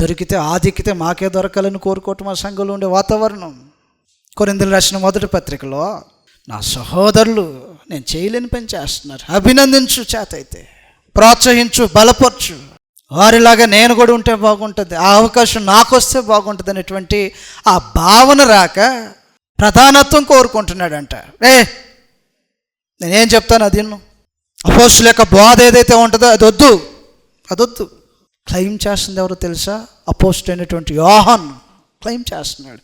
దొరికితే ఆధిక్యతే మాకే దొరకాలని కోరుకోవటం మా సంఘంలో ఉండే వాతావరణం. కొరిందులు రాసిన మొదటి పత్రికలో నా సహోదరులు నేను చేయలేని పని చేస్తున్నారు. అభినందించు చేత అయితే ప్రోత్సహించు బలపరచు. వారిలాగా నేను కూడా ఉంటే బాగుంటుంది. ఆ అవకాశం నాకు వస్తే బాగుంటుంది అనేటువంటి ఆ భావన రాక ప్రధానత్వం కోరుకుంటున్నాడంట. ఏ నేనేం చెప్తాను అది అపోస్తుల యొక్క బోధ ఏదైతే ఉంటుందో అది వద్దు. అదొద్దు. క్లెయిమ్ చేస్తుంది ఎవరో తెలుసా? అపోస్ట్ అయినటువంటి యోహన్. క్లెయిమ్ చేస్తున్నాడు.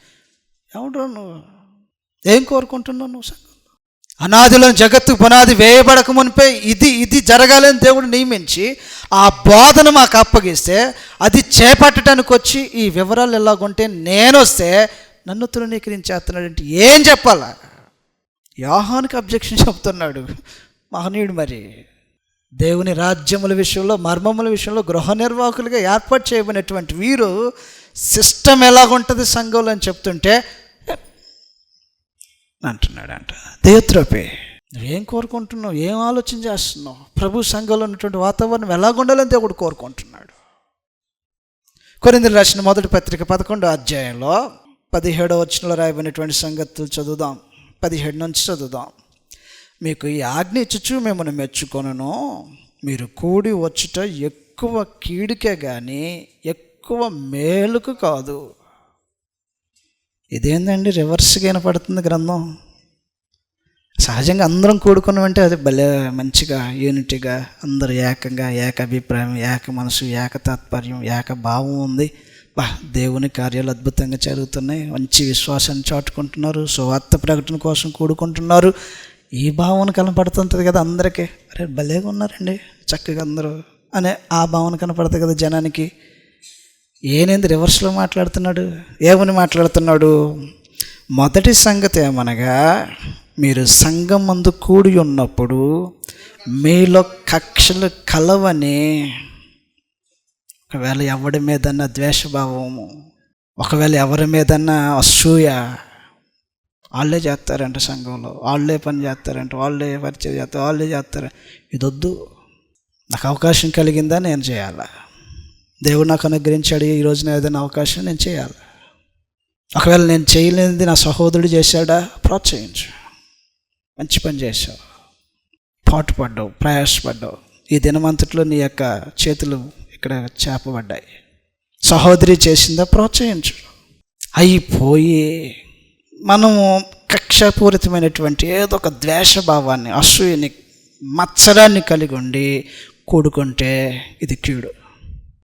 ఎవడు నువ్వు? ఏం కోరుకుంటున్నావు నువ్వు సంఘంలో అనాదిలో జగత్తు పునాది వేయబడక మునిపే ఇది ఇది జరగాలని దేవుడు నియమించి ఆ బోధన మాకు అప్పగిస్తే అది చేపట్టడానికి వచ్చి ఈ వివరాలు ఎలాగుంటే నేను వస్తే నన్ను తృణీకరించేస్తున్నాడంటే ఏం చెప్పాలా? యోహానికి అబ్జెక్షన్ చెప్తున్నాడు. మహనీయుడు మరి. దేవుని రాజ్యముల విషయంలో మర్మముల విషయంలో గృహ నిర్వాహకులుగా ఏర్పాటు చేయబడినటువంటి వీరు సిస్టమ్ ఎలాగుంటుంది సంఘంలో అని చెప్తుంటే అంటున్నాడంట దేవత్రోపే నువ్వేం కోరుకుంటున్నావు? ఏం ఆలోచన చేస్తున్నావు? ప్రభు సంఘంలో ఉన్నటువంటి వాతావరణం ఎలాగుండాలని దేవుడు కోరుకుంటున్నాడు. కొరిందులు రాసిన మొదటి పత్రిక పదకొండో అధ్యాయంలో పదిహేడో వచనంలో రాయబడినటువంటి సంగతులు చదువుదాం. పదిహేడు నుంచి చదువుదాం. మీకు ఈ ఆజ్ఞ ఇచ్చుచు మిమ్మల్ని మెచ్చుకొనను. మీరు కూడి వచ్చుట ఎక్కువ కీడుకే కానీ ఎక్కువ మేలుకు కాదు. ఇదేందండి రివర్స్గా వినపడుతుంది గ్రంథం? సహజంగా అందరం కూడుకున్నామంటే అది భలే మంచిగా యూనిటీగా అందరూ ఏకంగా ఏక అభిప్రాయం ఏక మనసు ఏక తాత్పర్యం ఏక భావం ఉంది. బా దేవుని కార్యాలు అద్భుతంగా జరుగుతున్నాయి. మంచి విశ్వాసాన్ని చాటుకుంటున్నారు. సువార్త ప్రకటన కోసం కూడుకుంటున్నారు. ఈ భావన కనపడుతుంటుంది కదా అందరికీ. అరే భలేగా ఉన్నారండి. చక్కగా అందరూ. అనే ఆ భావన కనపడుతుంది కదా జనానికి. ఏనేంది రివర్స్లో మాట్లాడుతున్నాడు? ఏమని మాట్లాడుతున్నాడు? మొదటి సంగతి ఏమనగా మీరు సంఘం మందు కూడి ఉన్నప్పుడు మీలో కక్షలు కలవని ఒకవేళ ఎవడి మీదన్నా ద్వేషభావము ఒకవేళ ఎవరి మీదన్నా అసూయ వాళ్ళే చేస్తారంట సంఘంలో. వాళ్ళే పని చేస్తారంట. వాళ్ళే పరిచయం చేస్తారు. వాళ్ళే చేస్తారు. ఇది వద్దు నాకు అవకాశం కలిగిందా నేను చేయాలా? దేవుడు నాకు అనుగ్రహించాడు. ఈ రోజున ఏదైనా అవకాశం నేను చేయాలి? ఒకవేళ నేను చేయలేనిది నా సహోదరుడు చేశాడా? ప్రోత్సహించు. మంచి పని చేశావు. పాటుపడ్డావు ప్రయాసపడ్డావు. ఈ దినమంతట్లో నీ యొక్క చేతులు ఇక్కడ చేపబడ్డాయి. సహోదరి చేసిందా? ప్రోత్సహించు. అయిపోయి మనము కక్షపూరితమైనటువంటి ఏదో ఒక ద్వేషభావాన్ని అసూయని మత్సరాన్ని కలిగి ఉండి కూడుకుంటే ఇది కీడు.